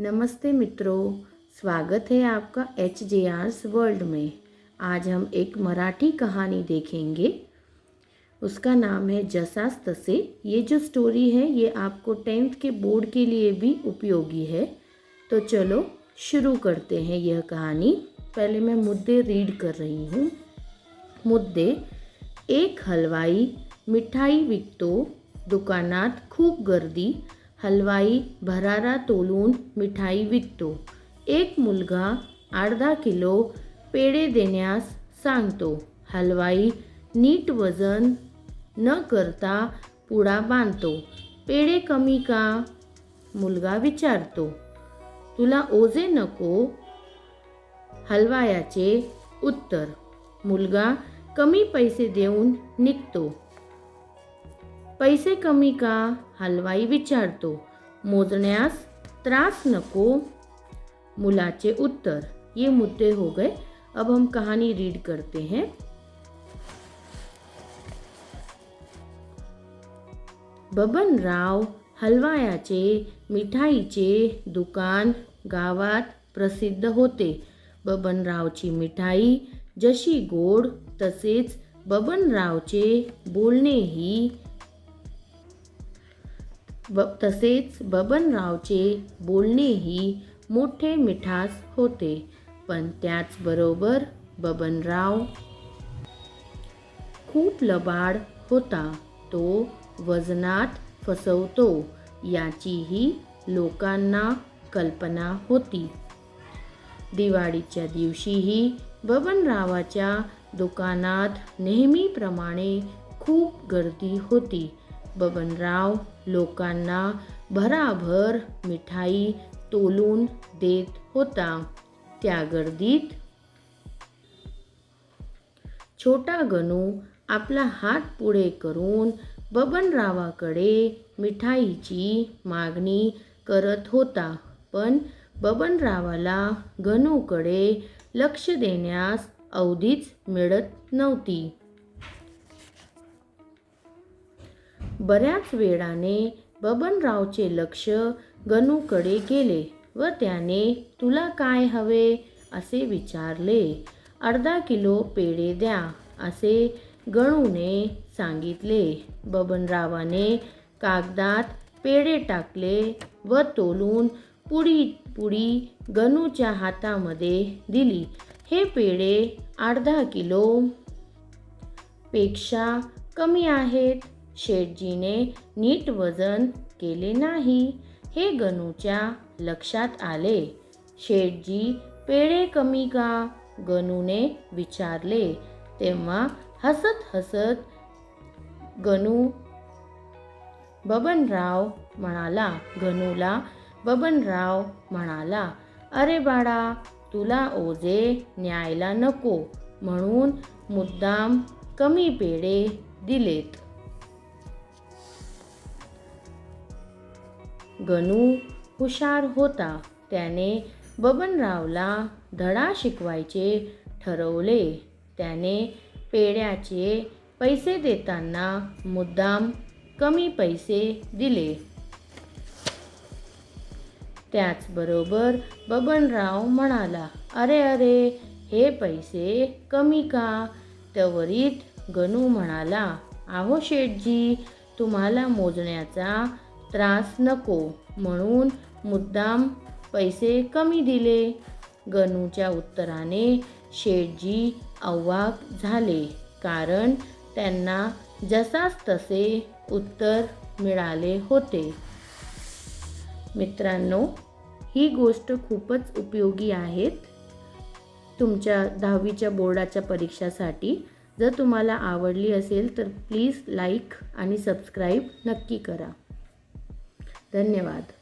नमस्ते मित्रों, स्वागत है आपका एच जे आर्स वर्ल्ड में। आज हम एक मराठी कहानी देखेंगे। उसका नाम है जसास तसे ये जो स्टोरी है, ये आपको टेंथ के बोर्ड के लिए भी उपयोगी है। तो चलो, शुरू करते हैं यह कहानी। पहले मैं मुद्दे रीड कर रही हूँ। मुद्दे, एक हलवाई मिठाई विकतो दुकानात खूप गर्दी हलवाई भरारा तोलून मिठाई विकतो. एक मुलगा अर्धा किलो पेढे देण्यास सांगतो. हलवाई नीट वजन न करता पुडा बांधतो. पेढे कमी का? मुलगा विचारतो. तुला ओझे नको? हलवायाचे उत्तर. मुलगा कमी पैसे देऊन निघतो. पैसे कमी का? हलवाई विचारतो. मोजण्यास त्रास नको? मुलाचे उत्तर ये मुद्दे हो गए अब हम कहानी रीड करते हैं. बबनराव हलवायाचे मिठाईचे दुकान गावात प्रसिद्ध होते. बबनरावची मिठाई जशी गोड तसेच बबनरावचे बोलणेही ब तसेच बबनरावचे बोलणेही मोठे मिठास होते पण त्याचबरोबर बबनराव खूप लबाड होता. तो वजनात फसवतो याचीही लोकांना कल्पना होती. दिवाळीच्या दिवशीही बबनरावाच्या दुकानात नेहमीप्रमाणे खूप गर्दी होती. बबनराव लोकांना भराभर मिठाई तोलून देत होता. त्या गर्दीत छोटा गणू आपला हात पुढे करून बबनरावाकडे मिठाईची मागणी करत होता. पण बबनरावाला गणूकडे लक्ष देण्यास अवधीच मिळत नव्हती. बऱ्याच वेळाने बबनरावचे लक्ष गणूकडे गेले व त्याने तुला काय हवे? असे विचारले. अर्धा किलो पेढे द्या असे गणूने सांगितले. बबनरावाने कागदात पेढे टाकले व तोलून पुडी पुडी गणूच्या हातामध्ये दिली. हे पेढे अर्धा किलो पेक्षा कमी आहेत. शेटजीने नीट वजन केले नाही. हे गणूच्या लक्षात आले. शेटजी पेढे कमी का? गणूने विचारले. तेव्हा हसत हसत गणू बबनराव म्हणाला. गणूला बबनराव म्हणाला अरे बाळा तुला ओझे न्यायला नको म्हणून मुद्दाम कमी पेढे दिलेत. गणू हुशार होता. त्याने बबनरावला धडा शिकवायचे ठरवले. त्याने पेढ्याचे पैसे देताना मुद्दाम कमी पैसे दिले. त्याचबरोबर बबनराव म्हणाला अरे अरे हे पैसे कमी का? त्वरित गणू म्हणाला आहो शेठजी तुम्हाला मोजण्याचा त्रास नको म्हणून मुद्दाम पैसे कमी दिले. गणूच्या उत्तराने शेठजी अवाक झाले कारण त्यांना जसाच तसे उत्तर मिळाले होते. मित्रांनो ही गोष्ट खूपच उपयोगी आहेत. तुमच्या दहावीच्या बोर्डाच्या परीक्षासाठी जर तुम्हाला आवडली असेल तर प्लीज लाईक आणि सबस्क्राईब नक्की करा. धन्यवाद.